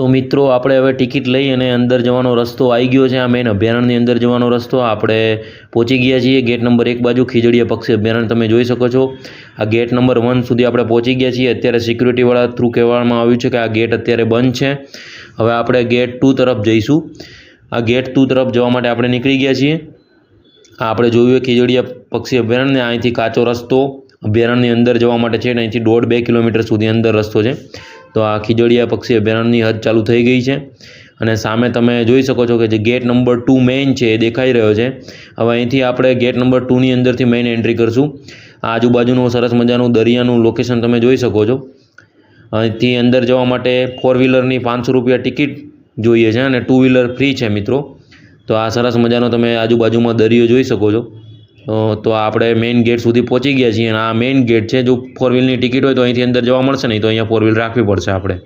તો મિત્રો, આપણે હવે ટિકિટ લઈ અને અંદર જવાનો રસ્તો આવી ગયો છે. આ મેઇન અભયારણ્યની અંદર જવાનો રસ્તો. આપણે પહોંચી ગયા છીએ. ગેટ નંબર એક બાજુ ખીજડીયા પક્ષી અભયારણ્ય તમે જોઈ શકો છો. આ ગેટ નંબર વન સુધી આપણે પહોંચી ગયા છીએ. અત્યારે સિક્યુરિટીવાળા થ્રુ કહેવામાં આવ્યું છે કે આ ગેટ અત્યારે બંધ છે. હવે આપણે ગેટ ટુ તરફ જઈશું. આ ગેટ ટુ તરફ જવા માટે આપણે નીકળી ગયા છીએ. આ આપણે જોયું ખીજડીયા પક્ષી અભયારણ્ય. અહીંથી કાચો રસ્તો અભયારણ્યની અંદર જવા માટે છે અને અહીંથી દોઢ બે કિલોમીટર સુધી અંદર રસ્તો છે. તો આ ખીજડીયા પક્ષી અભયારણ્યની હદ ચાલુ થઈ ગઈ છે. અને સામે તમે જોઈ શકો છો કે જે ગેટ નંબર ટુ મેઇન છે એ દેખાઈ રહ્યો છે. હવે અહીંથી આપણે ગેટ નંબર ટુની અંદરથી મેઇન એન્ટ્રી કરશું. આજુબાજુનું સરસ મજાનું દરિયાનું લોકેશન તમે જોઈ શકો છો. અહીંથી અંદર જવા માટે ફોર વ્હીલરની પાંચસો રૂપિયા ટિકિટ જોઈએ છે અને ટુ વ્હીલર ફ્રી છે મિત્રો. તો આ સરસ મજાનો તમે આજુબાજુમાં દરિયો જોઈ શકો છો. તો આપણે મેઇન ગેટ સુધી પહોંચી ગયા છીએ અને આ મેઇન ગેટ છે, જો ફોર વ્હીલની ટિકિટ હોય તો અહીંથી અંદર જવા મળશે નહીં, તો અહીંયા ફોર વ્હીલ રાખવી પડશે આપણે.